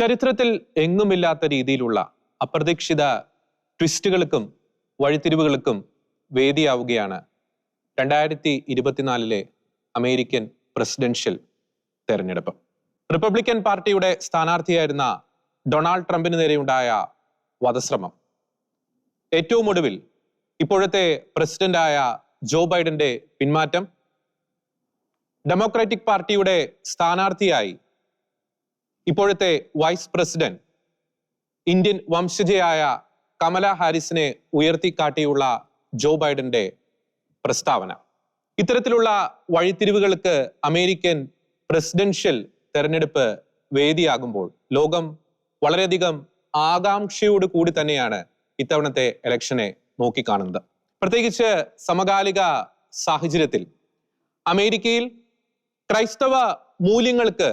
ചരിത്രത്തിൽ എങ്ങുമില്ലാത്ത രീതിയിലുള്ള അപ്രതീക്ഷിത ട്വിസ്റ്റുകൾക്കും വഴിത്തിരിവുകൾക്കും വേദിയാവുകയാണ് രണ്ടായിരത്തി ഇരുപത്തിനാലിലെ അമേരിക്കൻ പ്രസിഡൻഷ്യൽ തെരഞ്ഞെടുപ്പ്. റിപ്പബ്ലിക്കൻ പാർട്ടിയുടെ സ്ഥാനാർത്ഥിയായിരുന്ന ഡൊണാൾഡ് ട്രംപിന് നേരെയുണ്ടായ വധശ്രമം. ഏറ്റവും ഒടുവിൽ ഇപ്പോഴത്തെ പ്രസിഡന്റായ ജോ ബൈഡന്റെ പിന്മാറ്റം. ഡെമോക്രാറ്റിക് പാർട്ടിയുടെ സ്ഥാനാർത്ഥിയായി ഇപ്പോഴത്തെ വൈസ് പ്രസിഡന്റ് ഇന്ത്യൻ വംശജയായ കമല ഹാരിസിനെ ഉയർത്തിക്കാട്ടിയുള്ള ജോ ബൈഡന്റെ പ്രസ്താവന. ഇത്തരത്തിലുള്ള വഴിത്തിരിവുകൾക്ക് അമേരിക്കൻ പ്രസിഡൻഷ്യൽ തെരഞ്ഞെടുപ്പ് വേദിയാകുമ്പോൾ ലോകം വളരെയധികം ആകാംക്ഷയോട് കൂടി തന്നെയാണ് ഇത്തവണത്തെ ഇലക്ഷനെ നോക്കിക്കാണുന്നത്. പ്രത്യേകിച്ച് സമകാലിക സാഹചര്യത്തിൽ അമേരിക്കയിൽ ക്രൈസ്തവ മൂല്യങ്ങൾക്ക്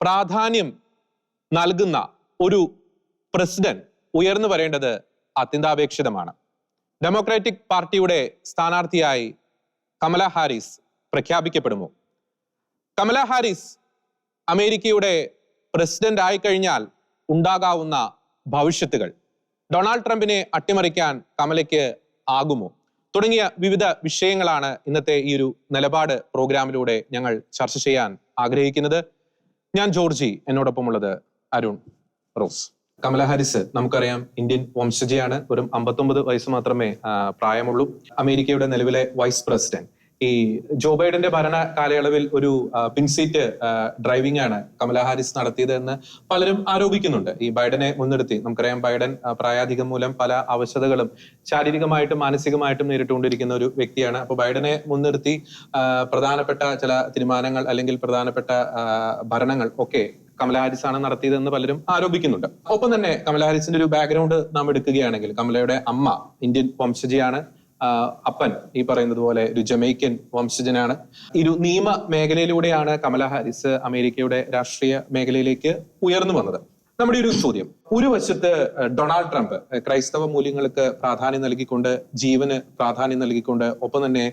പ്രാധാന്യം നൽകുന്ന ഒരു പ്രസിഡന്റ് ഉയർന്നു വരേണ്ടത് അത്യന്താപേക്ഷിതമാണ്. ഡെമോക്രാറ്റിക് പാർട്ടിയുടെ സ്ഥാനാർത്ഥിയായി കമല ഹാരിസ് പ്രഖ്യാപിക്കപ്പെടുമോ? കമല ഹാരിസ് അമേരിക്കയുടെ പ്രസിഡന്റ് ആയിക്കഴിഞ്ഞാൽ ഉണ്ടാകാവുന്ന ഭവിഷ്യത്തുകൾ ഡൊണാൾഡ് ട്രംപിനെ അട്ടിമറിക്കാൻ കമലയ്ക്ക് ആകുമോ? തുടങ്ങിയ വിവിധ വിഷയങ്ങളാണ് ഇന്നത്തെ ഈ ഒരു നിലപാട് പ്രോഗ്രാമിലൂടെ ഞങ്ങൾ ചർച്ച ചെയ്യാൻ ആഗ്രഹിക്കുന്നത്. ഞാൻ ജോർജി എന്നോടൊപ്പമുള്ളത് അരുൺ റോസ്. കമല ഹാരിസ് നമുക്കറിയാം ഇന്ത്യൻ വംശജയാണ്. ഒരു അമ്പത്തൊമ്പത് വയസ്സ് മാത്രമേ പ്രായമുള്ളൂ. അമേരിക്കയുടെ നിലവിലെ വൈസ് പ്രസിഡന്റ്. ഈ ജോ ബൈഡന്റെ ഭരണ കാലയളവിൽ ഒരു പിൻസീറ്റ് ഡ്രൈവിംഗ് ആണ് കമല ഹാരിസ് നടത്തിയത് എന്ന് പലരും ആരോപിക്കുന്നുണ്ട്. ഈ ബൈഡനെ മുൻനിർത്തി നമുക്കറിയാം ബൈഡൻ പ്രായാധികം മൂലം പല അവശതകളും ശാരീരികമായിട്ടും മാനസികമായിട്ടും നേരിട്ടുകൊണ്ടിരിക്കുന്ന ഒരു വ്യക്തിയാണ്. അപ്പോൾ ബൈഡനെ മുൻനിർത്തി പ്രധാനപ്പെട്ട ചില തീരുമാനങ്ങൾ അല്ലെങ്കിൽ പ്രധാനപ്പെട്ട ഭരണങ്ങൾ ഒക്കെ കമല ഹാരിസ് ആണ് നടത്തിയതെന്ന് പലരും ആരോപിക്കുന്നുണ്ട്. ഒപ്പം തന്നെ കമല ഹാരിസിന്റെ ഒരു ബാക്ക്ഗ്രൗണ്ട് നാം എടുക്കുകയാണെങ്കിൽ കമലയുടെ അമ്മ ഇന്ത്യൻ വംശജിയാണ്. അപ്പൻ ഈ പറയുന്നത് പോലെ ഒരു ജമൈക്കൻ വംശജനാണ്. ഇരു നിയമ മേഖലയിലൂടെയാണ് കമല ഹാരിസ് അമേരിക്കയുടെ രാഷ്ട്രീയ മേഖലയിലേക്ക് ഉയർന്നു വന്നത്. നമ്മുടെ ഒരു ചോദ്യം. ഒരു വശത്ത് ഡൊണാൾഡ് ട്രംപ് ക്രൈസ്തവ മൂല്യങ്ങൾക്ക് പ്രാധാന്യം നൽകിക്കൊണ്ട് ജീവന് പ്രാധാന്യം നൽകിക്കൊണ്ട് ഒപ്പം തന്നെ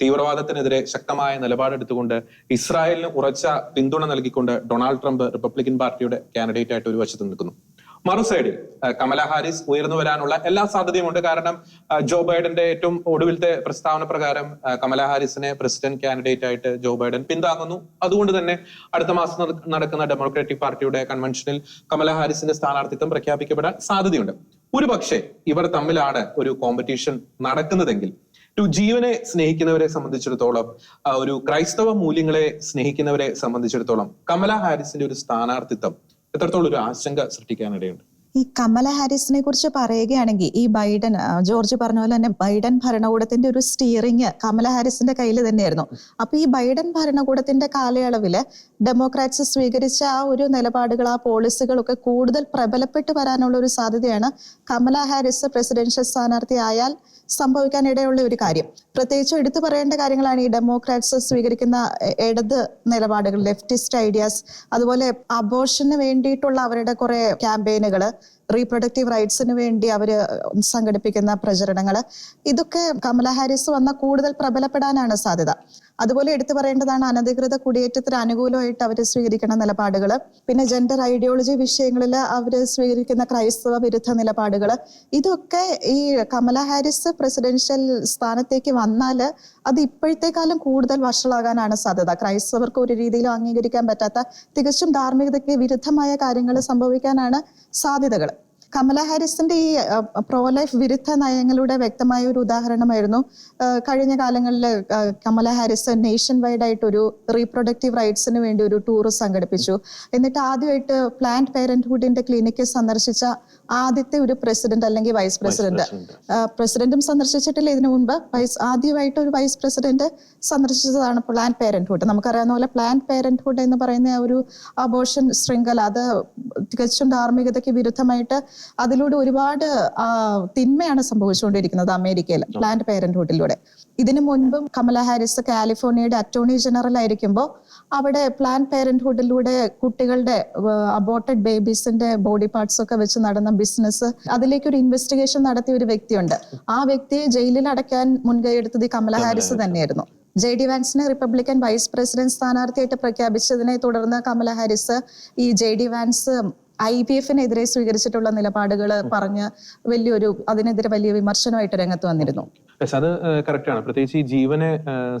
തീവ്രവാദത്തിനെതിരെ ശക്തമായ നിലപാടെടുത്തുകൊണ്ട് ഇസ്രായേലിന് ഉറച്ച പിന്തുണ നൽകിക്കൊണ്ട് ഡൊണാൾഡ് ട്രംപ് റിപ്പബ്ലിക്കൻ പാർട്ടിയുടെ കാൻഡിഡേറ്റ് ആയിട്ട് ഒരു വശത്ത് നിൽക്കുന്നു. മറു സൈഡിൽ കമല ഹാരിസ് ഉയർന്നു വരാനുള്ള എല്ലാ സാധ്യതയുമുണ്ട് കാരണം ജോ ബൈഡന്റെ ഏറ്റവും ഒടുവിലത്തെ പ്രസ്താവന പ്രകാരം കമല ഹാരിസിനെ പ്രസിഡന്റ് കാൻഡിഡേറ്റ് ആയിട്ട് ജോ ബൈഡൻ പിന്താങ്ങുന്നു. അതുകൊണ്ട് തന്നെ അടുത്ത മാസം നടക്കുന്ന ഡെമോക്രാറ്റിക് പാർട്ടിയുടെ കൺവെൻഷനിൽ കമല ഹാരിസിന്റെ സ്ഥാനാർത്ഥിത്വം പ്രഖ്യാപിക്കപ്പെടാൻ സാധ്യതയുണ്ട്. ഒരു പക്ഷേ ഇവർ തമ്മിലാണ് ഒരു കോമ്പറ്റീഷൻ നടക്കുന്നതെങ്കിൽ ഒരു ജീവനെ സ്നേഹിക്കുന്നവരെ സംബന്ധിച്ചിടത്തോളം ഒരു ക്രൈസ്തവ മൂല്യങ്ങളെ സ്നേഹിക്കുന്നവരെ സംബന്ധിച്ചിടത്തോളം കമല ഹാരിസിന്റെ ഒരു സ്ഥാനാർത്ഥിത്വം എത്രത്തോളം ഒരു ആശങ്ക സൃഷ്ടിക്കാനിടയുണ്ട്? ഈ കമല ഹാരിസിനെ കുറിച്ച് പറയുകയാണെങ്കിൽ ഈ ബൈഡൻ ജോർജ് പറഞ്ഞ പോലെ തന്നെ ബൈഡൻ ഭരണകൂടത്തിന്റെ ഒരു സ്റ്റിയറിംഗ് കമല ഹാരിസിന്റെ കയ്യിൽ തന്നെയായിരുന്നു. അപ്പൊ ഈ ബൈഡൻ ഭരണകൂടത്തിന്റെ കാലയളവിൽ ഡെമോക്രാറ്റ്സ് സ്വീകരിച്ച ആ ഒരു നിലപാടുകൾ ആ പോളിസികളൊക്കെ കൂടുതൽ പ്രബലപ്പെട്ട് വരാനുള്ള ഒരു സാധ്യതയാണ് കമല ഹാരിസ് പ്രസിഡൻഷ്യൽ സ്ഥാനാർത്ഥി ആയാൽ സംഭവിക്കാനിടയുള്ള ഒരു കാര്യം. പ്രത്യേകിച്ച് എടുത്തു പറയേണ്ട കാര്യങ്ങളാണ് ഈ ഡെമോക്രാറ്റ്സ് സ്വീകരിക്കുന്ന ഇടത് നിലപാടുകൾ ലെഫ്റ്റിസ്റ്റ് ഐഡിയാസ് അതുപോലെ അബോഷന് വേണ്ടിയിട്ടുള്ള അവരുടെ കുറെ ക്യാമ്പയിനുകൾ റീപ്രൊഡക്റ്റീവ് റൈറ്റ്സിന് വേണ്ടി അവർ സംഘടിപ്പിക്കുന്ന പ്രചരണങ്ങൾ ഇതൊക്കെ കമല ഹാരിസ് വന്ന കൂടുതൽ പ്രബലപ്പെടാനാണ് സാധ്യത. അതുപോലെ എടുത്തു പറയേണ്ടതാണ് അനധികൃത കുടിയേറ്റത്തിന് അനുകൂലമായിട്ട് അവർ സ്വീകരിക്കുന്ന നിലപാടുകൾ പിന്നെ ജെൻഡർ ഐഡിയോളജി വിഷയങ്ങളിൽ അവർ സ്വീകരിക്കുന്ന ക്രൈസ്തവ വിരുദ്ധ നിലപാടുകൾ ഇതൊക്കെ ഈ കമല ഹാരിസ് പ്രസിഡൻഷ്യൽ സ്ഥാനത്തേക്ക് വന്നാൽ അത് ഇപ്പോഴത്തെക്കാളും കൂടുതൽ വഷളാകാനാണ് സാധ്യത. ക്രൈസ്തവർക്ക് ഒരു രീതിയിലും അംഗീകരിക്കാൻ പറ്റാത്ത തികച്ചും ധാർമ്മികതയ്ക്ക് വിരുദ്ധമായ കാര്യങ്ങൾ സംഭവിക്കാനാണ് സാധ്യതകൾ കമല ഹാരിസിന്റെ ഈ പ്രോ ലൈഫ് വിരുദ്ധ നയങ്ങളുടെ വ്യക്തമായ ഒരു ഉദാഹരണമായിരുന്നു. കഴിഞ്ഞ കാലങ്ങളിൽ കമല ഹാരിസ് നേഷൻ വൈഡ് ആയിട്ട് ഒരു റീപ്രൊഡക്റ്റീവ് റൈറ്റ്സിന് വേണ്ടി ഒരു ടൂർ സംഘടിപ്പിച്ചു. എന്നിട്ട് ആദ്യമായിട്ട് പ്ലാന്റ് പേരന്റ്ഹുഡിന്റെ ക്ലിനിക്ക് സന്ദർശിച്ച ആദ്യത്തെ ഒരു പ്രസിഡന്റ് അല്ലെങ്കിൽ വൈസ് പ്രസിഡന്റ് പ്രസിഡന്റും സന്ദർശിച്ചിട്ടില്ല ഇതിനു മുൻപ്. വൈസ് ആദ്യമായിട്ട് ഒരു വൈസ് പ്രസിഡന്റ് സന്ദർശിച്ചതാണ് പ്ലാന്റ് പേരന്റ്ഹുഡ് നമുക്കറിയാവുന്ന പോലെ പ്ലാന്റ് പേരന്റ്ഹുഡ് എന്ന് പറയുന്ന ഒരു അബോഷൻ ശൃംഖല അത് തികച്ചും ധാർമ്മികതയ്ക്ക് വിരുദ്ധമായിട്ട് അതിലൂടെ ഒരുപാട് തിന്മയാണ് സംഭവിച്ചുകൊണ്ടിരിക്കുന്നത് അമേരിക്കയിൽ പ്ലാന്റ് പേരന്റ്ഹുഡിലൂടെ ഇതിനു മുൻപും കമല ഹാരിസ് കാലിഫോർണിയയുടെ അറ്റോർണി ജനറൽ ആയിരിക്കുമ്പോൾ അവിടെ പ്ലാൻ പേരന്റ്ഹുഡിലൂടെ കുട്ടികളുടെ അബോർട്ടഡ് ബേബീസിന്റെ ബോഡി പാർട്സ് ഒക്കെ വെച്ച് നടന്ന ബിസിനസ് അതിലേക്ക് ഒരു ഇൻവെസ്റ്റിഗേഷൻ നടത്തിയ ഒരു വ്യക്തിയുണ്ട്. ആ വ്യക്തിയെ ജയിലിൽ അടയ്ക്കാൻ മുൻകൈ എടുത്തത് ഈ കമല ഹാരിസ് തന്നെയായിരുന്നു. ജെ ഡി വാൻസിനെ റിപ്പബ്ലിക്കൻ വൈസ് പ്രസിഡന്റ് സ്ഥാനാർത്ഥിയായിട്ട് പ്രഖ്യാപിച്ചതിനെ തുടർന്ന് കമല ഹാരിസ് ഈ J D Vance I P എഫിനെതിരെ സ്വീകരിച്ചിട്ടുള്ള നിലപാടുകൾ പറഞ്ഞ് വലിയൊരു അതിനെതിരെ വലിയ വിമർശനമായിട്ട് രംഗത്ത് വന്നിരുന്നു. പക്ഷെ അത് കറക്റ്റ് ആണ്. പ്രത്യേകിച്ച് ഈ ജീവനെ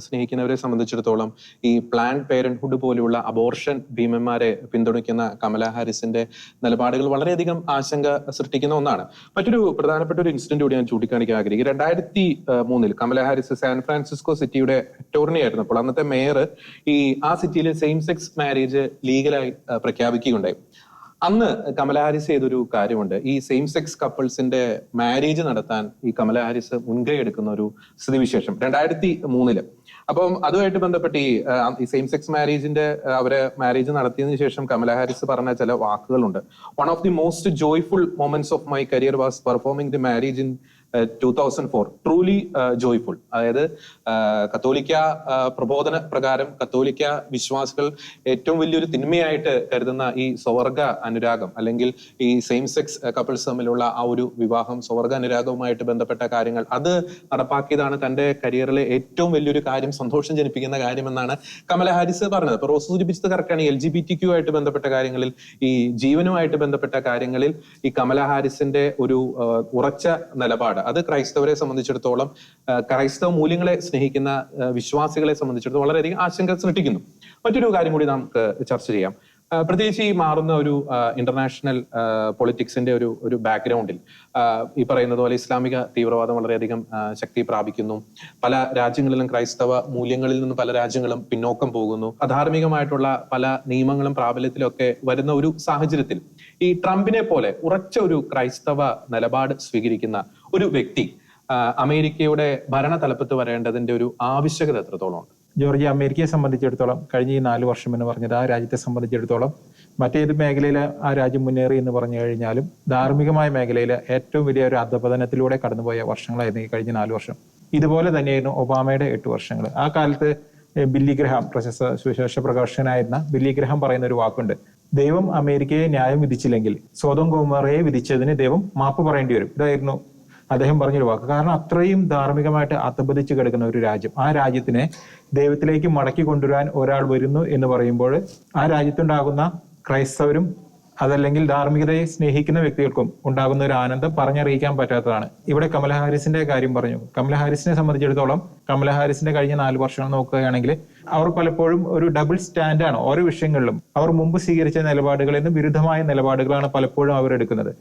സ്നേഹിക്കുന്നവരെ സംബന്ധിച്ചിടത്തോളം ഈ പ്ലാൻ പേരന്റ്ഹുഡ് പോലെയുള്ള അബോർഷൻ ഭീമന്മാരെ പിന്തുണയ്ക്കുന്ന കമല ഹാരിസിന്റെ നിലപാടുകൾ വളരെയധികം ആശങ്ക സൃഷ്ടിക്കുന്ന ഒന്നാണ്. മറ്റൊരു പ്രധാനപ്പെട്ട ഒരു ഇൻസിഡന്റ് കൂടി ഞാൻ ചൂണ്ടിക്കാണിക്കാൻ ആഗ്രഹിക്കും രണ്ടായിരത്തി മൂന്നിൽ കമല ഹാരിസ് സാൻ ഫ്രാൻസിസ്കോ സിറ്റിയുടെ ടോർണി ആയിരുന്നു. അപ്പോൾ അന്നത്തെ മേയർ ഈ ആ സിറ്റിയിൽ സെയിം സെക്സ് മാരേജ് ലീഗലായി പ്രഖ്യാപിക്കുകയുണ്ടായി. അന്ന് കമല ഹാരിസ് ചെയ്തൊരു കാര്യമുണ്ട്. ഈ സെയിം സെക്സ് കപ്പിൾസിന്റെ മാരേജ് നടത്താൻ ഈ കമല ഹാരിസ് മുൻകൈ എടുക്കുന്ന ഒരു സ്ഥിതിവിശേഷം രണ്ടായിരത്തി മൂന്നിൽ അപ്പം അതുമായിട്ട് ബന്ധപ്പെട്ട് ഈ സെയിം സെക്സ് മാരേജിന്റെ അവരെ മാരേജ് നടത്തിയതിനു ശേഷം കമല ഹാരിസ് പറഞ്ഞ ചില വാക്കുകളുണ്ട്. One of the most joyful moments of my career was performing the marriage in two thousand four truly joyful അതായത് കത്തോലിക്ക പ്രബോധന പ്രകാരം കത്തോലിക്ക വിശ്വാസികൾ ഏറ്റവും വലിയൊരു തിന്മയായിട്ട് കരുതുന്ന ഈ സ്വർഗ അനുരാഗം അല്ലെങ്കിൽ ഈ സെയിം സെക്സ് കപ്പിൾസ് തമ്മിലുള്ള ആ ഒരു വിവാഹം സ്വർഗ അനുരാഗവുമായിട്ട് ബന്ധപ്പെട്ട കാര്യങ്ങൾ അത് നടപ്പാക്കിയതാണ് തന്റെ കരിയറിലെ ഏറ്റവും വലിയൊരു കാര്യം സന്തോഷം ജനിപ്പിക്കുന്ന കാര്യമെന്നാണ് കമല ഹാരിസ് പറഞ്ഞത്. അപ്പൊ റോസ് സൂചിപ്പിച്ചത് കറക്റ്റാണ് L G B T Q ആയിട്ട് ബന്ധപ്പെട്ട കാര്യങ്ങളിൽ ഈ ജീവനുമായിട്ട് ബന്ധപ്പെട്ട കാര്യങ്ങളിൽ ഈ കമല ഹാരിസിന്റെ ഒരു ഉറച്ച നിലപാട് അത് ക്രൈസ്തവരെ സംബന്ധിച്ചിടത്തോളം ക്രൈസ്തവ മൂല്യങ്ങളെ സ്നേഹിക്കുന്ന വിശ്വാസികളെ സംബന്ധിച്ചിടത്തോളം വളരെയധികം ആശങ്ക സൃഷ്ടിക്കുന്നു. മറ്റൊരു കാര്യം കൂടി നമുക്ക് ചർച്ച ചെയ്യാം. പ്രത്യേകിച്ച് ഈ മാറുന്ന ഒരു ഇന്റർനാഷണൽ പൊളിറ്റിക്സിന്റെ ഒരു ഒരു ബാക്ക്ഗ്രൗണ്ടിൽ ഈ പറയുന്നത് പോലെ ഇസ്ലാമിക തീവ്രവാദം വളരെയധികം ശക്തി പ്രാപിക്കുന്നു. പല രാജ്യങ്ങളിലും ക്രൈസ്തവ മൂല്യങ്ങളിൽ നിന്ന് പല രാജ്യങ്ങളും പിന്നോക്കം പോകുന്നു. അധാർമികമായിട്ടുള്ള പല നിയമങ്ങളും പ്രാബല്യത്തിലൊക്കെ വരുന്ന ഒരു സാഹചര്യത്തിൽ ഈ ട്രംപിനെ പോലെ ഉറച്ച ഒരു ക്രൈസ്തവ നിലപാട് സ്വീകരിക്കുന്ന ഒരു വ്യക്തി അമേരിക്കയുടെ ഭരണ തലപ്പത്ത് വരേണ്ടതിന്റെ ഒരു ആവശ്യകത എത്രത്തോളം ഉണ്ട്? ജോർജിയ അമേരിക്കയെ സംബന്ധിച്ചിടത്തോളം കഴിഞ്ഞ ഈ നാല് വർഷം എന്ന് പറഞ്ഞത് ആ രാജ്യത്തെ സംബന്ധിച്ചിടത്തോളം മറ്റേത് മേഖലയിൽ ആ രാജ്യം മുന്നേറി എന്ന് പറഞ്ഞു കഴിഞ്ഞാലും ധാർമ്മികമായ മേഖലയിൽ ഏറ്റവും വലിയ ഒരു അധപതനത്തിലൂടെ കടന്നുപോയ വർഷങ്ങളായിരുന്നു ഈ കഴിഞ്ഞ നാല് വർഷം. ഇതുപോലെ തന്നെയായിരുന്നു ഒബാമയുടെ എട്ട് വർഷങ്ങൾ. ആ കാലത്ത് ബില്ലി ഗ്രഹാം പ്രശസ്ത സുവിശേഷ പ്രകാശനായിരുന്ന ബില്ലി ഗ്രഹാം പറയുന്ന ഒരു വാക്കുണ്ട്. ദൈവം അമേരിക്കയെ ന്യായം വിധിച്ചില്ലെങ്കിൽ സ്വതം കുമാറയെ വിധിച്ചതിന് ദൈവം മാപ്പ് പറയേണ്ടി വരും. ഇതായിരുന്നു അദ്ദേഹം പറഞ്ഞൊരു വാക്ക്. കാരണം അത്രയും ധാർമ്മികമായിട്ട് അധപതിച്ച് കിടക്കുന്ന ഒരു രാജ്യം. ആ രാജ്യത്തിനെ ദൈവത്തിലേക്ക് മടക്കി കൊണ്ടുവരാൻ ഒരാൾ വരുന്നു എന്ന് പറയുമ്പോൾ ആ രാജ്യത്തുണ്ടാകുന്ന ക്രൈസ്തവരും അതല്ലെങ്കിൽ ധാർമ്മികതയെ സ്നേഹിക്കുന്ന വ്യക്തികൾക്കും ഉണ്ടാകുന്ന ഒരു ആനന്ദം പറഞ്ഞറിയിക്കാൻ പറ്റാത്തതാണ്. ഇവിടെ കമല ഹാരിസിന്റെ കാര്യം പറഞ്ഞു. കമല ഹാരിസിനെ സംബന്ധിച്ചിടത്തോളം കമല ഹാരിസിന്റെ കഴിഞ്ഞ നാല് വർഷങ്ങൾ നോക്കുകയാണെങ്കിൽ അവർ പലപ്പോഴും ഒരു ഡബിൾ സ്റ്റാൻഡാണ് ഓരോ വിഷയങ്ങളിലും. അവർ മുമ്പ് സ്വീകരിച്ച നിലപാടുകളിൽ നിന്ന് വിരുദ്ധമായ നിലപാടുകളാണ് പലപ്പോഴും അവർ എടുക്കുന്നത്.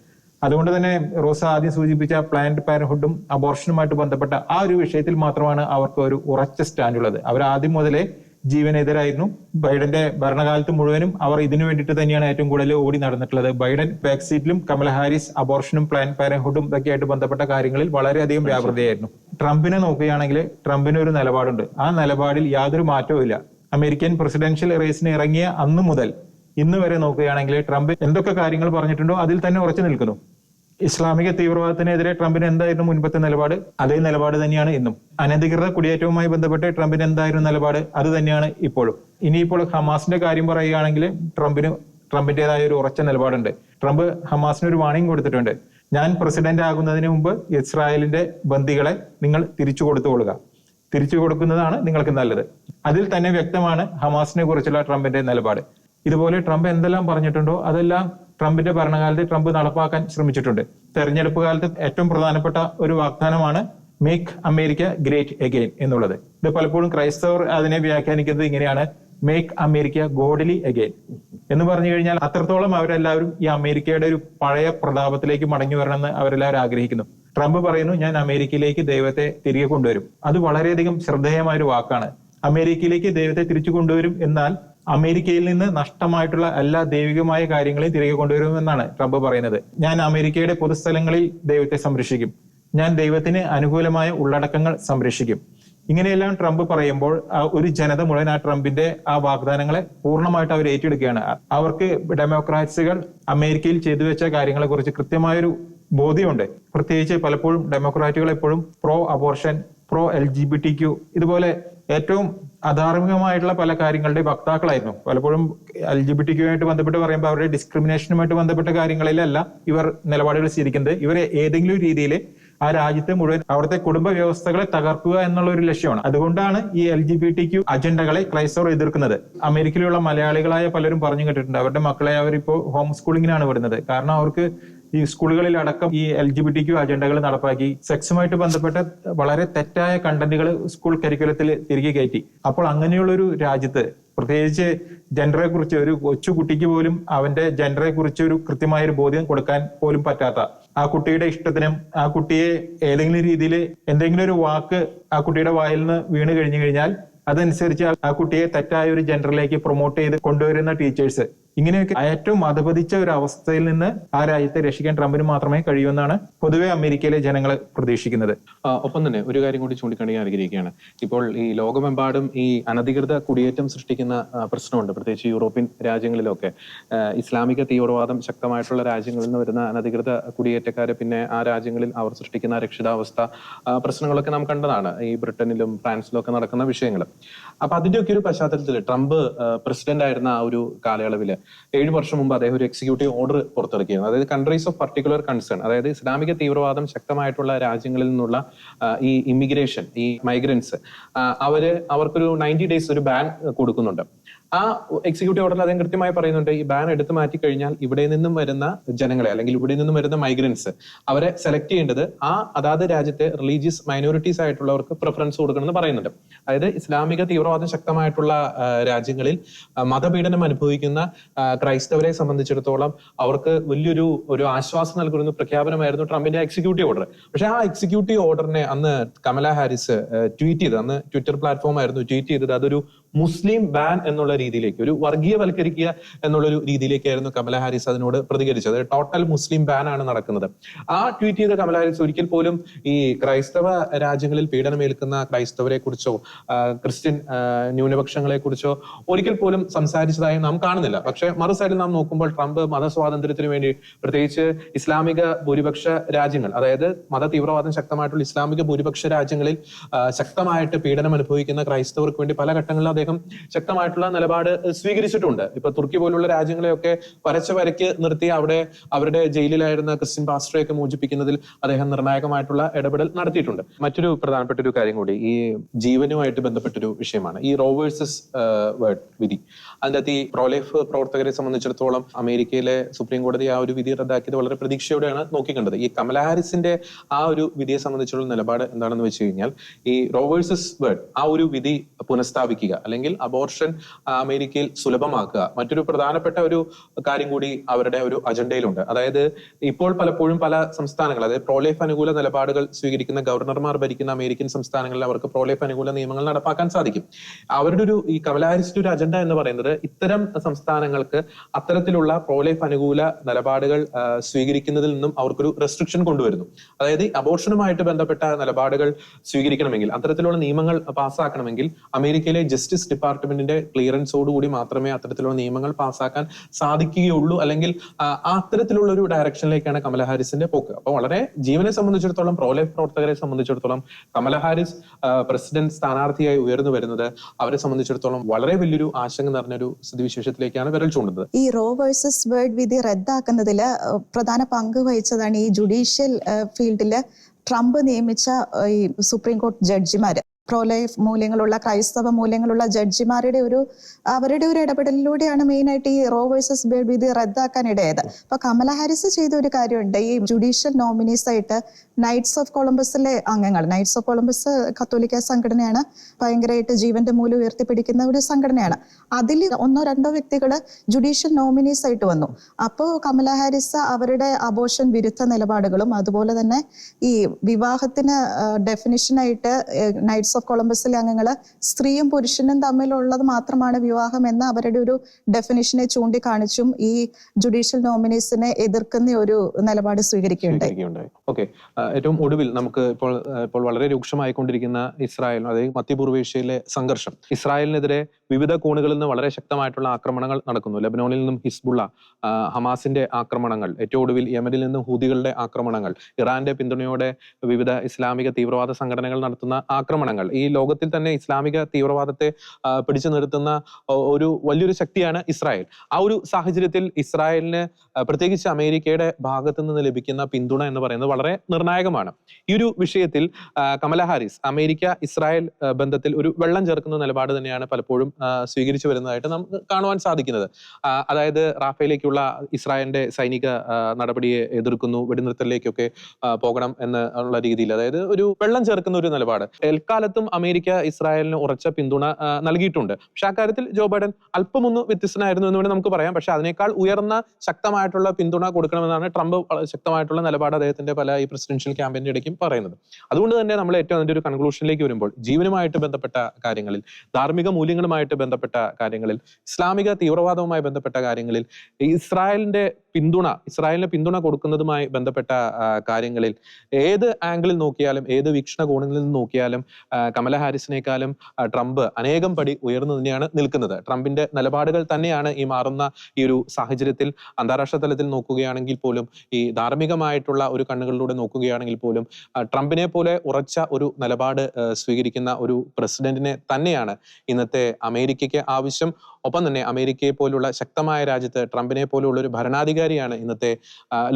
അതുകൊണ്ട് തന്നെ റോസ ആദ്യം സൂചിപ്പിച്ച പ്ലാന്റ് പാരൻഹുഡും അബോർഷനുമായിട്ട് ബന്ധപ്പെട്ട ആ ഒരു വിഷയത്തിൽ മാത്രമാണ് അവർക്ക് ഒരു ഉറച്ച സ്റ്റാൻഡ് ഉള്ളത്. അവർ ആദ്യം മുതലേ ജീവനെതിരായിരുന്നു. ബൈഡന്റെ ഭരണകാലത്ത് മുഴുവനും അവർ ഇതിനു വേണ്ടിയിട്ട് തന്നെയാണ് ഏറ്റവും കൂടുതൽ ഓടി നടന്നിട്ടുള്ളത്. ബൈഡൻ ബാക്സീറ്റിലും കമല ഹാരിസ് അബോർഷനും പ്ലാൻ പാരൻഹുഡും ഇതൊക്കെ ആയിട്ട് ബന്ധപ്പെട്ട കാര്യങ്ങളിൽ വളരെയധികം വ്യാപൃതയായിരുന്നു. ട്രംപിനെ നോക്കുകയാണെങ്കിൽ ട്രംപിന് ഒരു നിലപാടുണ്ട്. ആ നിലപാടിൽ യാതൊരു മാറ്റവും അമേരിക്കൻ പ്രസിഡൻഷ്യൽ റേസിന് ഇറങ്ങിയ അന്നു മുതൽ ഇന്ന് വരെ നോക്കുകയാണെങ്കിൽ ട്രംപ് എന്തൊക്കെ കാര്യങ്ങൾ പറഞ്ഞിട്ടുണ്ടോ അതിൽ തന്നെ ഉറച്ചു നിൽക്കുന്നു. ഇസ്ലാമിക തീവ്രവാദത്തിനെതിരെ ട്രംപിന് എന്തായിരുന്നു മുൻപത്തെ നിലപാട്? അതേ നിലപാട് തന്നെയാണ് ഇന്നും. അനധികൃത കുടിയേറ്റവുമായി ബന്ധപ്പെട്ട് ട്രംപിന് എന്തായിരുന്നു നിലപാട്? അത് തന്നെയാണ് ഇപ്പോഴും. ഇനിയിപ്പോൾ ഹമാസിന്റെ കാര്യം പറയുകയാണെങ്കിൽ ട്രംപിന് ട്രംപിന്റേതായ ഒരു ഉറച്ച നിലപാടുണ്ട്. ട്രംപ് ഹമാസിന് ഒരു വാണിംഗ് കൊടുത്തിട്ടുണ്ട്. ഞാൻ പ്രസിഡന്റ് ആകുന്നതിന് മുമ്പ് ഇസ്രായേലിന്റെ ബന്ദികളെ നിങ്ങൾ തിരിച്ചു കൊടുത്തുകൊള്ളുക തിരിച്ചു കൊടുക്കുന്നതാണ് നിങ്ങൾക്ക് നല്ലത്. അതിൽ തന്നെ വ്യക്തമാണ് ഹമാസിനെ കുറിച്ചുള്ള ട്രംപിന്റെ നിലപാട്. ഇതുപോലെ ട്രംപ് എന്തെല്ലാം പറഞ്ഞിട്ടുണ്ടോ അതെല്ലാം ട്രംപിന്റെ ഭരണകാലത്ത് ട്രംപ് നടപ്പാക്കാൻ ശ്രമിച്ചിട്ടുണ്ട്. തെരഞ്ഞെടുപ്പ് കാലത്ത് ഏറ്റവും പ്രധാനപ്പെട്ട ഒരു വാഗ്ദാനമാണ് മേക്ക് അമേരിക്ക ഗ്രേറ്റ് എഗെയിൻ എന്നുള്ളത്. ഇത് പലപ്പോഴും ക്രൈസ്തവർ അതിനെ വ്യാഖ്യാനിക്കുന്നത് ഇങ്ങനെയാണ്. മേക്ക് അമേരിക്ക ഗോഡലി എഗെയിൻ എന്ന് പറഞ്ഞു കഴിഞ്ഞാൽ അത്രത്തോളം അവരെല്ലാവരും ഈ അമേരിക്കയുടെ ഒരു പഴയ പ്രതാപത്തിലേക്ക് മടങ്ങി വരണമെന്ന് അവരെല്ലാവരും ആഗ്രഹിക്കുന്നു. ട്രംപ് പറയുന്നു ഞാൻ അമേരിക്കയിലേക്ക് ദൈവത്തെ തിരികെ കൊണ്ടുവരും. അത് വളരെയധികം ശ്രദ്ധേയമായ ഒരു വാക്കാണ്. അമേരിക്കയിലേക്ക് ദൈവത്തെ തിരിച്ചു കൊണ്ടുവരും എന്നാൽ അമേരിക്കയിൽ നിന്ന് നഷ്ടമായിട്ടുള്ള എല്ലാ ദൈവികമായ കാര്യങ്ങളെയും തിരികെ കൊണ്ടുവരുമെന്നാണ് ട്രംപ് പറയുന്നത്. ഞാൻ അമേരിക്കയുടെ പൊതുസ്ഥലങ്ങളിൽ ദൈവത്തെ സംരക്ഷിക്കും. ഞാൻ ദൈവത്തിന് അനുകൂലമായ ഉള്ളടക്കങ്ങൾ സംരക്ഷിക്കും. ഇങ്ങനെയെല്ലാം ട്രംപ് പറയുമ്പോൾ ഒരു ജനത മുഴുവൻ ആ ട്രംപിന്റെ ആ വാഗ്ദാനങ്ങളെ പൂർണമായിട്ട് അവർ ഏറ്റെടുക്കുകയാണ്. അവർക്ക് ഡെമോക്രാറ്റ്സുകൾ അമേരിക്കയിൽ ചെയ്തു വെച്ച കാര്യങ്ങളെ കുറിച്ച് കൃത്യമായൊരു ബോധ്യമുണ്ട്. പ്രത്യേകിച്ച് പലപ്പോഴും ഡെമോക്രാറ്റുകൾ എപ്പോഴും pro abortion pro L G B T Q ഇതുപോലെ ഏറ്റവും അധാർമികമായിട്ടുള്ള പല കാര്യങ്ങളുടെ വക്താക്കളായിരുന്നു. പലപ്പോഴും എൽ ജി ബി ടിക്കുമായിട്ട് ബന്ധപ്പെട്ട് പറയുമ്പോൾ അവരുടെ ഡിസ്ക്രിമിനേഷനുമായിട്ട് ബന്ധപ്പെട്ട കാര്യങ്ങളിലല്ല ഇവർ നിലപാടുകൾ സ്വീകരിക്കുന്നത്. ഇവർ ഏതെങ്കിലും രീതിയിൽ ആ രാജ്യത്തെ മുഴുവൻ അവിടുത്തെ കുടുംബ വ്യവസ്ഥകളെ തകർക്കുക എന്നുള്ള ഒരു ലക്ഷ്യമാണ്. അതുകൊണ്ടാണ് ഈ L G B T Q അജണ്ടകളെ ക്രൈസ്തവർ എതിർക്കുന്നത്. അമേരിക്കയിലുള്ള മലയാളികളായ പലരും പറഞ്ഞു കേട്ടിട്ടുണ്ട്. അവരുടെ മക്കളെ അവരിപ്പോ ഹോം സ്കൂളിങ്ങിനാണ് വിടുന്നത്. കാരണം അവർക്ക് ഈ സ്കൂളുകളിൽ അടക്കം ഈ L G B T Q അജണ്ടകൾ നടപ്പാക്കി സെക്സുമായിട്ട് ബന്ധപ്പെട്ട വളരെ തെറ്റായ കണ്ടന്റുകൾ സ്കൂൾ കരിക്കുലത്തിൽ തിരികെ കയറ്റി. അപ്പോൾ അങ്ങനെയുള്ള ഒരു രാജ്യത്ത് പ്രത്യേകിച്ച് ജെൻഡറെ കുറിച്ച് ഒരു കൊച്ചു കുട്ടിക്ക് പോലും അവന്റെ ജെൻഡറെ കുറിച്ച് ഒരു കൃത്യമായ ഒരു ബോധ്യം കൊടുക്കാൻ പോലും പറ്റാത്ത. ആ കുട്ടിയുടെ ഇഷ്ടത്തിനും ആ കുട്ടിയെ ഏതെങ്കിലും രീതിയിൽ എന്തെങ്കിലും ഒരു വാക്ക് ആ കുട്ടിയുടെ വായിൽ നിന്ന് വീണ് കഴിഞ്ഞു കഴിഞ്ഞാൽ അതനുസരിച്ച് ആ കുട്ടിയെ തെറ്റായ ഒരു ജെൻഡറിലേക്ക് പ്രൊമോട്ട് ചെയ്ത് കൊണ്ടുവരുന്ന ടീച്ചേഴ്സ് ഇങ്ങനെയൊക്കെ ഏറ്റവും അധപതിച്ച ഒരു അവസ്ഥയിൽ നിന്ന് ആ രാജ്യത്തെ രക്ഷിക്കാൻ ട്രംപിന് മാത്രമേ കഴിയൂ എന്നാണ് പൊതുവെ അമേരിക്കയിലെ ജനങ്ങൾ പ്രതീക്ഷിക്കുന്നത്. ഒപ്പം തന്നെ ഒരു കാര്യം കൂടി ചൂണ്ടിക്കാണിക്കാൻ ആഗ്രഹിക്കുകയാണ്. ഇപ്പോൾ ഈ ലോകമെമ്പാടും ഈ അനധികൃത കുടിയേറ്റം സൃഷ്ടിക്കുന്ന പ്രശ്നമുണ്ട്. പ്രത്യേകിച്ച് യൂറോപ്യൻ രാജ്യങ്ങളിലൊക്കെ. ഇസ്ലാമിക തീവ്രവാദം ശക്തമായിട്ടുള്ള രാജ്യങ്ങളിൽ നിന്ന് വരുന്ന അനധികൃത കുടിയേറ്റക്കാരെ പിന്നെ ആ രാജ്യങ്ങളിൽ അവർ സൃഷ്ടിക്കുന്ന രക്ഷിതാവസ്ഥ പ്രശ്നങ്ങളൊക്കെ നാം കണ്ടതാണ്. ഈ ബ്രിട്ടനിലും ഫ്രാൻസിലും ഒക്കെ നടക്കുന്ന വിഷയങ്ങൾ അപ്പൊ അതിന്റെയൊക്കെ ഒരു പശ്ചാത്തലത്തിൽ ട്രംപ് പ്രസിഡന്റ് ആയിരുന്ന ആ ഒരു കാലയളവിൽ ഏഴ് വർഷം മുമ്പ് അദ്ദേഹം ഒരു എക്സിക്യൂട്ടീവ് ഓർഡർ പുറത്തിറക്കിയിരുന്നു. അതായത് കൺട്രീസ് ഓഫ് പർട്ടിക്കുലർ കൺസേൺ അതായത് ഇസ്ലാമിക തീവ്രവാദം ശക്തമായിട്ടുള്ള രാജ്യങ്ങളിൽ നിന്നുള്ള ഈ ഇമിഗ്രേഷൻ ഈ മൈഗ്രൻസ് അവർ അവർക്കൊരു നയന്റി ഡേയ്സ് ഒരു ബാൻ കൊടുക്കുന്നുണ്ട്. ആ എക്സിക്യൂട്ടീവ് ഓർഡറിൽ അദ്ദേഹം കൃത്യമായി പറയുന്നുണ്ട് ഈ ബാൻ എടുത്തു മാറ്റി കഴിഞ്ഞാൽ ഇവിടെ നിന്നും വരുന്ന ജനങ്ങളെ അല്ലെങ്കിൽ ഇവിടെ നിന്നും വരുന്ന മൈഗ്രൻസ് അവരെ സെലക്ട് ചെയ്യേണ്ടത് ആ അതാത് രാജ്യത്തെ റിലീജിയസ് മൈനോറിറ്റീസ് ആയിട്ടുള്ളവർക്ക് പ്രിഫറൻസ് കൊടുക്കണമെന്ന് പറയുന്നുണ്ട്. അതായത് ഇസ്ലാമിക തീവ്രവാദം ശക്തമായിട്ടുള്ള രാജ്യങ്ങളിൽ മതപീഡനം അനുഭവിക്കുന്ന ക്രൈസ്തവരെ സംബന്ധിച്ചിടത്തോളം അവർക്ക് വലിയൊരു ഒരു ആശ്വാസം നൽകുന്ന പ്രഖ്യാപനമായിരുന്നു ട്രംപിന്റെ എക്സിക്യൂട്ടീവ് ഓർഡർ പക്ഷെ ആ എക്സിക്യൂട്ടീവ് ഓർഡറിനെ അന്ന് കമല ഹാരിസ് ട്വീറ്റ് ചെയ്ത് അന്ന് ട്വിറ്റർ പ്ലാറ്റ്ഫോം ആയിരുന്നു ട്വീറ്റ് ചെയ്തത്. അതൊരു മുസ്ലിം ബാൻ എന്നുള്ള രീതിയിലേക്ക് ഒരു വർഗീയവൽക്കരിക്കുക എന്നുള്ള ഒരു രീതിയിലേക്കായിരുന്നു കമല ഹാരിസ് അതിനോട് പ്രതികരിച്ചത്. ടോട്ടൽ മുസ്ലിം ബാൻ ആണ് നടക്കുന്നത്. ആ ട്വീറ്റ് ചെയ്ത കമല ഹാരിസ് ഒരിക്കൽ പോലും ഈ ക്രൈസ്തവ രാജ്യങ്ങളിൽ പീഡനമേൽക്കുന്ന ക്രൈസ്തവരെ കുറിച്ചോ ക്രിസ്ത്യൻ ന്യൂനപക്ഷങ്ങളെ കുറിച്ചോ ഒരിക്കൽ പോലും സംസാരിച്ചതായി നാം കാണുന്നില്ല. പക്ഷേ മറു സൈഡിൽ നാം നോക്കുമ്പോൾ ട്രംപ് മതസ്വാതന്ത്ര്യത്തിന് വേണ്ടി പ്രത്യേകിച്ച് ഇസ്ലാമിക ഭൂരിപക്ഷ രാജ്യങ്ങൾ അതായത് മത തീവ്രവാദം ശക്തമായിട്ടുള്ള ഇസ്ലാമിക ഭൂരിപക്ഷ രാജ്യങ്ങളിൽ ശക്തമായിട്ട് പീഡനം അനുഭവിക്കുന്ന ക്രൈസ്തവർക്ക് വേണ്ടി പല ഘട്ടങ്ങളിലും അദ്ദേഹം ശക്തമായിട്ടുള്ള നിലപാട് സ്വീകരിച്ചിട്ടുണ്ട്. ഇപ്പൊ തുർക്കി പോലുള്ള രാജ്യങ്ങളെയൊക്കെ വരച്ച വരയ്ക്ക് നിർത്തി അവിടെ അവരുടെ ജയിലിലായിരുന്ന ക്രിസ്ത്യൻ പാസ്റ്ററെയൊക്കെ മോചിപ്പിക്കുന്നതിൽ അദ്ദേഹം നിർണായകമായിട്ടുള്ള ഇടപെടൽ നടത്തിയിട്ടുണ്ട്. മറ്റൊരു പ്രധാനപ്പെട്ട ഒരു കാര്യം കൂടി ഈ ജീവനുമായിട്ട് ബന്ധപ്പെട്ടൊരു വിഷയമാണ്. ഈ റോവേഴ്സസ് വേർഡ് വിധി. അതിന്റെ അകത്ത് ഈ പ്രോലൈഫ് പ്രവർത്തകരെ സംബന്ധിച്ചിടത്തോളം അമേരിക്കയിലെ സുപ്രീം കോടതി ആ ഒരു വിധി റദ്ദാക്കിയത് വളരെ പ്രതീക്ഷയോടെയാണ് നോക്കിക്കണ്ടത്. ഈ കമല ഹാരിസിന്റെ ആ ഒരു വിധിയെ സംബന്ധിച്ചുള്ള നിലപാട് എന്താണെന്ന് വെച്ച് കഴിഞ്ഞാൽ ഈ റോവേഴ്സസ് വേർഡ് ആ ഒരു വിധി പുനഃസ്ഥാപിക്കുക അല്ലെങ്കിൽ അബോർഷൻ അമേരിക്കയിൽ സുലഭമാക്കുക. മറ്റൊരു പ്രധാനപ്പെട്ട ഒരു കാര്യം കൂടി അവരുടെ ഒരു അജണ്ടയിലുണ്ട്. അതായത് ഇപ്പോൾ പലപ്പോഴും പല സംസ്ഥാനങ്ങൾ അതായത് പ്രോലൈഫ് അനുകൂല നിലപാടുകൾ സ്വീകരിക്കുന്ന ഗവർണർമാർ ഭരിക്കുന്ന അമേരിക്കൻ സംസ്ഥാനങ്ങളിൽ അവർക്ക് പ്രോലൈഫ് അനുകൂല നിയമങ്ങൾ നടപ്പാക്കാൻ സാധിക്കും. അവരുടെ ഒരു ഈ കമലാരിസ്റ്റ് ഒരു അജണ്ട എന്ന് പറയുന്നത് ഇത്തരം സംസ്ഥാനങ്ങൾക്ക് അത്തരത്തിലുള്ള പ്രോലൈഫ് അനുകൂല നിലപാടുകൾ സ്വീകരിക്കുന്നതിൽ നിന്നും അവർക്കൊരു റെസ്ട്രിക്ഷൻ കൊണ്ടുവരുന്നു. അതായത് അബോർഷനുമായിട്ട് ബന്ധപ്പെട്ട നിലപാടുകൾ സ്വീകരിക്കണമെങ്കിൽ അത്തരത്തിലുള്ള നിയമങ്ങൾ പാസ്സാക്കണമെങ്കിൽ അമേരിക്കയിലെ ജസ്റ്റിസ് ഡിപ്പാർട്ട്മെന്റിന്റെ ക്ലിയറൻസോട് കൂടി മാത്രമേ അത്തരത്തിലുള്ള നിയമങ്ങൾ പാസ്സാക്കാൻ സാധിക്കുകയുള്ളൂ. അല്ലെങ്കിൽ അത്തരത്തിലുള്ള ഒരു ഡയറക്ഷനിലേക്കാണ് കമല ഹാരിസിന്റെ പോക്ക്. അപ്പൊ വളരെ ജീവനെ സംബന്ധിച്ചിടത്തോളം പ്രോലൈഫ് പ്രവർത്തകരെ സംബന്ധിച്ചിടത്തോളം കമല ഹാരിസ് പ്രസിഡന്റ് സ്ഥാനാർത്ഥിയായി ഉയർന്നു വരുന്നത് അവരെ സംബന്ധിച്ചിടത്തോളം വളരെ വലിയൊരു ആശങ്ക നിറഞ്ഞൊരു സ്ഥിതിവിശേഷത്തിലേക്കാണ് വിരൽ ചൂണ്ടുന്നത്. ഈ റോ വേഴ്സസ് വേർഡ് വിധി റദ്ദാക്കുന്നതിൽ പ്രധാന പങ്ക് വഹിച്ചതാണ് ഈ ജുഡീഷ്യൽ ഫീൽഡിൽ ട്രംപ് നിയമിച്ച ഈ സുപ്രീം കോടതി ജഡ്ജിമാര്. പ്രോലൈഫ് മൂല്യങ്ങളുള്ള ക്രൈസ്തവ മൂല്യങ്ങളുള്ള ജഡ്ജിമാരുടെ ഒരു അവരുടെ ഒരു ഇടപെടലിലൂടെയാണ് മെയിൻ ആയിട്ട് ഈ റോ വേഴ്സസ് ബേബി വിധി റദ്ദാക്കാൻ ഇടയായത് അപ്പൊ കമല ഹാരിസ് ചെയ്ത ഒരു കാര്യമുണ്ട്. ഈ ജുഡീഷ്യൽ നോമിനീസ് ആയിട്ട് നൈറ്റ്സ് ഓഫ് കൊളംബസിലെ അംഗങ്ങൾ നൈറ്റ്സ് ഓഫ് കൊളംബസ് കത്തോലിക്ക സംഘടനയാണ് ഭയങ്കരമായിട്ട് ജീവന്റെ മൂല്യം ഉയർത്തിപ്പിടിക്കുന്ന ഒരു സംഘടനയാണ്. അതിൽ ഒന്നോ രണ്ടോ വ്യക്തികൾ ജുഡീഷ്യൽ നോമിനീസ് ആയിട്ട് വന്നു. അപ്പോൾ കമല ഹാരിസ് അവരുടെ അബോഷൻ വിരുദ്ധ നിലപാടുകളും അതുപോലെ തന്നെ ഈ വിവാഹത്തിന് ഡെഫിനിഷനായിട്ട് നൈറ്റ്സ് ഓഫ് കൊളംബസിലെ അംഗങ്ങൾ സ്ത്രീയും പുരുഷനും തമ്മിലുള്ളത് മാത്രമാണ് വിവാഹം എന്ന അവരുടെ ഒരു ഡെഫിനിഷനെ ചൂണ്ടിക്കാണിച്ചും ഈ ജുഡീഷ്യൽ നോമിനീസിനെ എതിർക്കുന്ന ഒരു നിലപാട് സ്വീകരിക്കുകയുണ്ടായി. ഓക്കെ ഏറ്റവും ഒടുവിൽ നമുക്ക് ഇപ്പോൾ ഇപ്പോൾ വളരെ രൂക്ഷമായിക്കൊണ്ടിരിക്കുന്ന ഇസ്രായേൽ അതായത് മധ്യപൂർവേഷ്യയിലെ സംഘർഷം. ഇസ്രായേലിനെതിരെ വിവിധ കോണുകളിൽ നിന്ന് വളരെ ശക്തമായിട്ടുള്ള ആക്രമണങ്ങൾ നടക്കുന്നു. ലബനോണിൽ നിന്നും ഹിസ്ബുള്ള ഹമാസിന്റെ ആക്രമണങ്ങൾ ഏറ്റവും ഒടുവിൽ യമനിൽ നിന്നും ഹൂദികളുടെ ആക്രമണങ്ങൾ ഇറാന്റെ പിന്തുണയോടെ വിവിധ ഇസ്ലാമിക തീവ്രവാദ സംഘടനകൾ നടത്തുന്ന ആക്രമണങ്ങൾ ശക്തികൾ ഈ ലോകത്തിൽ തന്നെ ഇസ്ലാമിക തീവ്രവാദത്തെ പിടിച്ചു നിർത്തുന്ന ഒരു വലിയൊരു ശക്തിയാണ് ഇസ്രായേൽ. ആ ഒരു സാഹചര്യത്തിൽ ഇസ്രായേലിന് പ്രത്യേകിച്ച് അമേരിക്കയുടെ ഭാഗത്തു നിന്ന് ലഭിക്കുന്ന പിന്തുണ എന്ന് പറയുന്നത് വളരെ നിർണായകമാണ്. ഈ ഒരു വിഷയത്തിൽ കമല ഹാരിസ് അമേരിക്ക ഇസ്രായേൽ ബന്ധത്തിൽ ഒരു വെള്ളം ചേർക്കുന്ന നിലപാട് തന്നെയാണ് പലപ്പോഴും സ്വീകരിച്ചു വരുന്നതായിട്ട് നമുക്ക് കാണുവാൻ സാധിക്കുന്നത്. അതായത് റാഫേലേക്കുള്ള ഇസ്രായേലിന്റെ സൈനിക നടപടിയെ എതിർക്കുന്നു വെടിനിർത്തലിലേക്കൊക്കെ പോകണം എന്ന് ഉള്ള രീതിയിൽ അതായത് ഒരു വെള്ളം ചേർക്കുന്ന ഒരു നിലപാട്. എൽക്കാലത്തും അമേരിക്ക ഇസ്രായേലിന് ഉറച്ച പിന്തുണ നൽകിയിട്ടുണ്ട്. പക്ഷെ കാര്യത്തിൽ ജോ ബൈഡൻ അല്പമൊന്ന് വ്യത്യസ്തനായിരുന്നു എന്ന് വേണ്ടി നമുക്ക് പറയാം. പക്ഷെ അതിനേക്കാൾ ഉയർന്ന ശക്തമായിട്ടുള്ള പിന്തുണ കൊടുക്കണമെന്നാണ് ട്രംപ് ശക്തമായിട്ടുള്ള നിലപാട് അദ്ദേഹത്തിന്റെ പല ഈ പ്രസിഡൻഷ്യൽ ക്യാമ്പയിന്റെ ഇടയ്ക്കും പറയുന്നത്. അതുകൊണ്ട് തന്നെ നമ്മൾ ഏറ്റവും അതിന്റെ ഒരു കൺക്ലൂഷനിലേക്ക് വരുമ്പോൾ ജീവനുമായിട്ട് ബന്ധപ്പെട്ട കാര്യങ്ങളിൽ ധാർമ്മിക മൂല്യങ്ങളുമായിട്ട് ബന്ധപ്പെട്ട കാര്യങ്ങളിൽ ഇസ്ലാമിക തീവ്രവാദവുമായി ബന്ധപ്പെട്ട കാര്യങ്ങളിൽ ഇസ്രായേലിന്റെ പിന്തുണ ഇസ്രായേലിന് പിന്തുണ കൊടുക്കുന്നതുമായി ബന്ധപ്പെട്ട കാര്യങ്ങളിൽ ഏത് ആംഗിളിൽ നോക്കിയാലും ഏത് വീക്ഷണകോണിൽ നിന്ന് നോക്കിയാലും ആ, കമല ഹാരിസിനേക്കാളും ട്രംപ് അനേകം പടി ഉയർന്നു തന്നെയാണ് നിൽക്കുന്നത്. ട്രംപിന്റെ നിലപാടുകൾ തന്നെയാണ് ഈ മാറുന്ന ഈ ഒരു സാഹചര്യത്തിൽ അന്താരാഷ്ട്ര തലത്തിൽ നോക്കുകയാണെങ്കിൽ പോലും ഈ ധാർമ്മികമായിട്ടുള്ള ഒരു കണ്ണുകളിലൂടെ നോക്കുകയാണെങ്കിൽ പോലും ട്രംപിനെ പോലെ ഉറച്ച ഒരു നിലപാട് സ്വീകരിക്കുന്ന ഒരു പ്രസിഡന്റിനെ തന്നെയാണ് ഇന്നത്തെ അമേരിക്കയ്ക്ക് ആവശ്യം. ഒപ്പം തന്നെ അമേരിക്കയെ പോലുള്ള ശക്തമായ രാജ്യത്ത് ട്രംപിനെ പോലുള്ള ഒരു ഭരണാധികാരിയാണ് ഇന്നത്തെ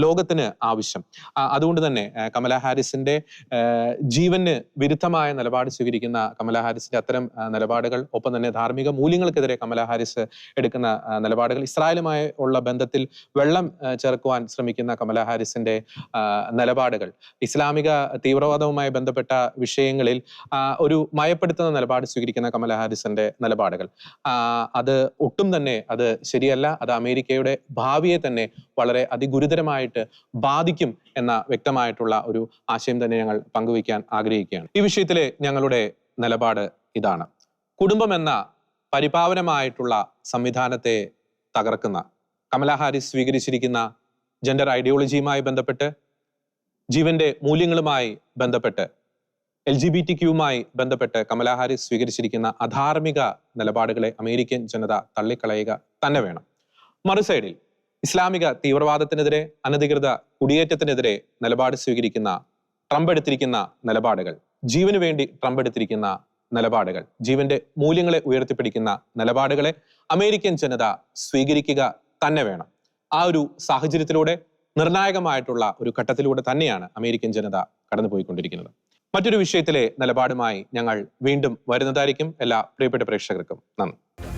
ലോകത്തിന് ആവശ്യം. അതുകൊണ്ട് തന്നെ കമല ഹാരിസിന്റെ ജീവന് വിരുദ്ധമായ നിലപാട് സ്വീകരിക്കുന്ന കമലാ ഹാരിസിന്റെ അത്തരം നിലപാടുകൾ ഒപ്പം തന്നെ ധാർമ്മിക മൂല്യങ്ങൾക്കെതിരെ കമലാ ഹാരിസ് എടുക്കുന്ന നിലപാടുകൾ ഇസ്രായേലുമായി ഉള്ള ബന്ധത്തിൽ വെള്ളം ചേർക്കുവാൻ ശ്രമിക്കുന്ന കമലാ ഹാരിസിന്റെ നിലപാടുകൾ. ഇസ്ലാമിക തീവ്രവാദവുമായി ബന്ധപ്പെട്ട വിഷയങ്ങളിൽ ഒരു മയപ്പെടുത്തുന്ന നിലപാട് സ്വീകരിക്കുന്ന കമലാ ഹാരിസിന്റെ നിലപാടുകൾ. അത് ഒട്ടും തന്നെ അത് ശരിയല്ല. അത് അമേരിക്കയുടെ ഭാവിയെ തന്നെ വളരെ അതിഗുരുതരമായിട്ട് ബാധിക്കും എന്ന വ്യക്തമായിട്ടുള്ള ഒരു ആശയം തന്നെ ഞങ്ങൾ പങ്കുവയ്ക്കാൻ ആഗ്രഹിക്കുകയാണ്. ഈ വിഷയത്തിലെ ഞങ്ങളുടെ നിലപാട് ഇതാണ്. കുടുംബം എന്ന പരിപാവനമായിട്ടുള്ള സംവിധാനത്തെ തകർക്കുന്ന കമല ഹാരിസ് സ്വീകരിച്ചിരിക്കുന്ന ജെൻഡർ ഐഡിയോളജിയുമായി ബന്ധപ്പെട്ട് ജീവന്റെ മൂല്യങ്ങളുമായി ബന്ധപ്പെട്ട് എൽ ജി ബി ടി ക്യൂമായി ബന്ധപ്പെട്ട് കമല ഹാരിസ് സ്വീകരിച്ചിരിക്കുന്ന അധാർമിക നിലപാടുകളെ അമേരിക്കൻ ജനത തള്ളിക്കളയുക തന്നെ വേണം. മറുസൈഡിൽ ഇസ്ലാമിക തീവ്രവാദത്തിനെതിരെ അനധികൃത കുടിയേറ്റത്തിനെതിരെ നിലപാട് സ്വീകരിക്കുന്ന ട്രംപ് എടുത്തിരിക്കുന്ന നിലപാടുകൾ ജീവന് വേണ്ടി ട്രംപ് എടുത്തിരിക്കുന്ന നിലപാടുകൾ ജീവന്റെ മൂല്യങ്ങളെ ഉയർത്തിപ്പിടിക്കുന്ന നിലപാടുകളെ അമേരിക്കൻ ജനത സ്വീകരിക്കുക തന്നെ വേണം. ആ ഒരു സാഹചര്യത്തിലൂടെ നിർണായകമായിട്ടുള്ള ഒരു ഘട്ടത്തിലൂടെ തന്നെയാണ് അമേരിക്കൻ ജനത കടന്നുപോയിക്കൊണ്ടിരിക്കുന്നത്. മറ്റൊരു വിഷയത്തിലെ നിലപാടുമായി ഞങ്ങൾ വീണ്ടും വരുന്നതായിരിക്കും. എല്ലാ പ്രിയപ്പെട്ട പ്രേക്ഷകർക്കും നന്ദി.